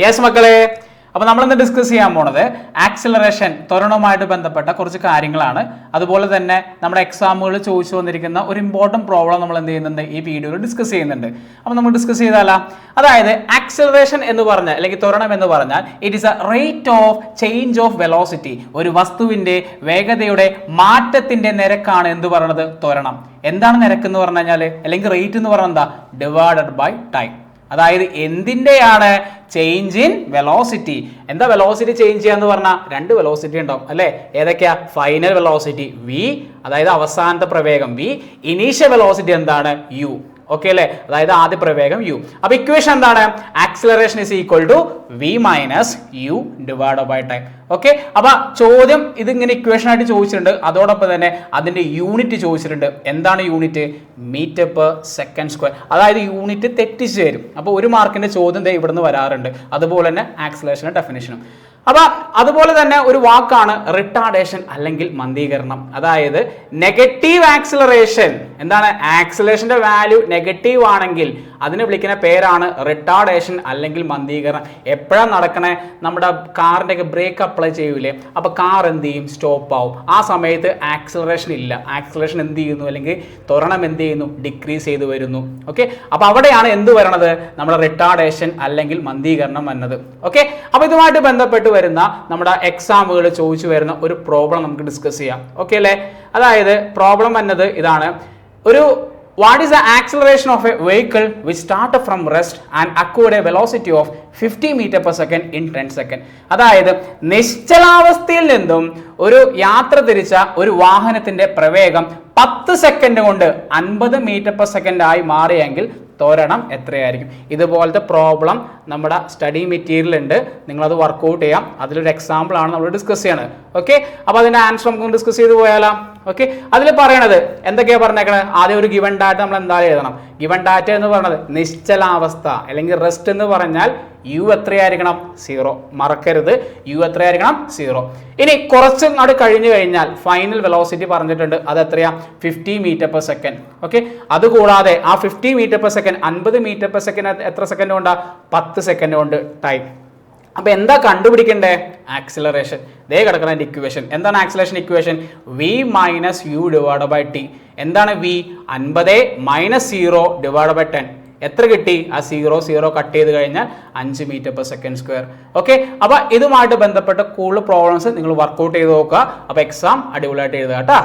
Yes മക്കളെ. അപ്പോൾ നമ്മൾ ഇന്ന് ഡിസ്കസ് ചെയ്യാൻ പോണത് ആക്സിലറേഷൻ ത്വരണവുമായിട്ട് ബന്ധപ്പെട്ട കുറച്ച് കാര്യങ്ങളാണ്. അതുപോലെ തന്നെ നമ്മുടെ എക്സാമുകൾ ചോദിച്ചു വന്നിരിക്കുന്ന ഒരു ഇമ്പോർട്ടന്റ് പ്രോബ്ലം നമ്മൾ എന്ത് ചെയ്യുന്നുണ്ട് ഈ വീഡിയോയിൽ ഡിസ്കസ് ചെയ്യുന്നുണ്ട്. അപ്പോൾ നമ്മൾ ഡിസ്കസ് ചെയ്താലാ. അതായത് ആക്സിലറേഷൻ എന്ന് പറഞ്ഞാൽ അല്ലെങ്കിൽ ത്വരണം എന്ന് പറഞ്ഞാൽ it is a rate of change of velocity ഒരു വസ്തുവിന്റെ വേഗതയുടെ മാറ്റത്തിന്റെ നിരക്കാണ് എന്ത് പറയുന്നത് ത്വരണം. എന്താണ് നിരക്ക് എന്ന് പറഞ്ഞു കഴിഞ്ഞാൽ അല്ലെങ്കിൽ റേറ്റ് എന്ന് പറഞ്ഞാൽ എന്താ? ഡിവൈഡഡ് ബൈ ടൈം അതായത് എന്തിന്റെയാണ് ചേഞ്ച് ഇൻ വെലോസിറ്റി എന്താ വെലോസിറ്റി ചേഞ്ച് ചെയ്യുക ചെയ്യാന്ന് പറഞ്ഞാൽ രണ്ട് വെലോസിറ്റി ഉണ്ടാവും അല്ലേ? ഏതൊക്കെയാ? ഫൈനൽ വെലോസിറ്റി വി അതായത് അവസാനത്തെ പ്രവേഗം വി ഇനീഷ്യൽ വെലോസിറ്റി എന്താണ്? യു ഓക്കെ അല്ലേ? അതായത് ആദ്യ പ്രവേഗം യു അപ്പൊ ഇക്വേഷൻ എന്താണ്? Acceleration is equal to V minus U divide by time okay അപ്പൊ ചോദ്യം ഇതിങ്ങനെ ഇക്വേഷൻ ആയിട്ട് ചോദിച്ചിട്ടുണ്ട്. അതോടൊപ്പം തന്നെ അതിന്റെ യൂണിറ്റ് ചോദിച്ചിട്ടുണ്ട്. എന്താണ് unit metre per second square അതായത് യൂണിറ്റ് തെറ്റിച്ച് തരും. അപ്പോൾ ഒരു മാർക്കിന്റെ ചോദ്യം ദേ ഇവിടുന്ന് വരാറുണ്ട്. അതുപോലെ തന്നെ ആക്സിലേഷനും ഡെഫിനേഷനും അപ്പൊ അതുപോലെ തന്നെ ഒരു വാക്കാണ് റിട്ടാർഡേഷൻ അല്ലെങ്കിൽ മന്ദീകരണം. അതായത് നെഗറ്റീവ് ആക്സിലറേഷൻ എന്താണ്? ആക്സിലറേഷന്റെ വാല്യൂ നെഗറ്റീവ് ആണെങ്കിൽ അതിന് വിളിക്കുന്ന പേരാണ് റിട്ടാർഡേഷൻ അല്ലെങ്കിൽ മന്ദീകരണം. എപ്പോഴാണ് നടക്കണേ? നമ്മുടെ കാറിന്റെയൊക്കെ ബ്രേക്ക് അപ്ലൈ ചെയ്യൂലേ? അപ്പോൾ കാർ എന്ത് ചെയ്യും? സ്റ്റോപ്പ് ആവും. ആ സമയത്ത് ആക്സിലറേഷൻ ഇല്ല. ആക്സിലറേഷൻ എന്ത് ചെയ്യുന്നു? അല്ലെങ്കിൽ ത്വരണം എന്ത് ചെയ്യുന്നു? ഡിക്രീസ് ചെയ്തു വരുന്നു. ഓക്കെ അപ്പോൾ അവിടെയാണ് എന്ത് വരണത്? നമ്മുടെ റിട്ടാർഡേഷൻ അല്ലെങ്കിൽ മന്ദീകരണം വന്നത്. ഓക്കെ അപ്പോൾ ഇതുമായിട്ട് ബന്ധപ്പെട്ട് വരുന്ന നമ്മുടെ എക്സാമുകൾ ചോദിച്ചു വരുന്ന ഒരു പ്രോബ്ലം നമുക്ക് ഡിസ്കസ് ചെയ്യാം. ഓക്കെ അല്ലേ? അതായത് പ്രോബ്ലം വന്നത് ഇതാണ്. ഒരു what is the acceleration of a vehicle which start from rest and acquired a velocity of fifty metre per second in ten second അതായത് നിശ്ചലാവസ്ഥയിൽ നിന്നും ഒരു യാത്ര തിരിച്ച ഒരു വാഹനത്തിന്റെ പ്രവേഗം പത്ത് സെക്കൻഡ് കൊണ്ട് അൻപത് മീറ്റർ പെർ സെക്കൻഡ് ആയി മാറിയെങ്കിൽ തോരണം എത്രയായിരിക്കും? ഇതുപോലത്തെ പ്രോബ്ലം നമ്മുടെ സ്റ്റഡി മെറ്റീരിയൽ ഉണ്ട്. നിങ്ങളത് വർക്കൗട്ട് ചെയ്യാം. അതിലൊരു എക്സാമ്പിൾ ആണ് നമ്മൾ ഡിസ്കസ് ചെയ്യണത്. ഓക്കെ അപ്പോൾ അതിന്റെ ആൻസർ നമുക്ക് ഡിസ്കസ് ചെയ്ത് പോയാലോ? ഓക്കെ അതിൽ പറയണത് എന്തൊക്കെയാണ് പറഞ്ഞേക്കണത് ആദ്യം ഒരു ഗിവൺ ഡാറ്റ നമ്മൾ എന്തായാലും എഴുതണം? ഗിവൺ ഡാറ്റ എന്ന് പറയുന്നത് നിശ്ചലാവസ്ഥ അല്ലെങ്കിൽ റെസ്റ്റ് എന്ന് പറഞ്ഞാൽ യു എത്രയായിരിക്കണം? സീറോ മറക്കരുത്. യു എത്രയായിരിക്കണം? സീറോ ഇനി കുറച്ച് നാട് കഴിഞ്ഞു കഴിഞ്ഞാൽ ഫൈനൽ വെലോസിറ്റി പറഞ്ഞിട്ടുണ്ട്. അത് എത്രയാ? Fifty metre per second okay അതുകൂടാതെ ആ ഫിഫ്റ്റി മീറ്റർ പെർ സെക്കൻഡ് അൻപത് മീറ്റർ പെർ സെക്കൻഡ് എത്ര സെക്കൻഡ് കൊണ്ടാ പത്ത് സെക്കൻഡ് കൊണ്ട് ടൈം അപ്പോൾ എന്താ കണ്ടുപിടിക്കണ്ടേ? ആക്സിലറേഷൻ ദേ കിടക്കുന്ന ഇക്വേഷൻ എന്താണ് acceleration equation V minus U divide by T എന്താണ് വി അൻപത് minus zero divide by ten എത്ര കിട്ടി? ആ സീറോ സീറോ കട്ട് ചെയ്ത് കഴിഞ്ഞാൽ അഞ്ച് metre per second square okay അപ്പോൾ ഇതുമായിട്ട് ബന്ധപ്പെട്ട കൂടുതൽ പ്രോബ്ലംസ് നിങ്ങൾ വർക്കൗട്ട് ചെയ്ത് നോക്കുക. അപ്പോൾ എക്സാം അടിപൊളിയായിട്ട് എഴുതുക കേട്ടോ.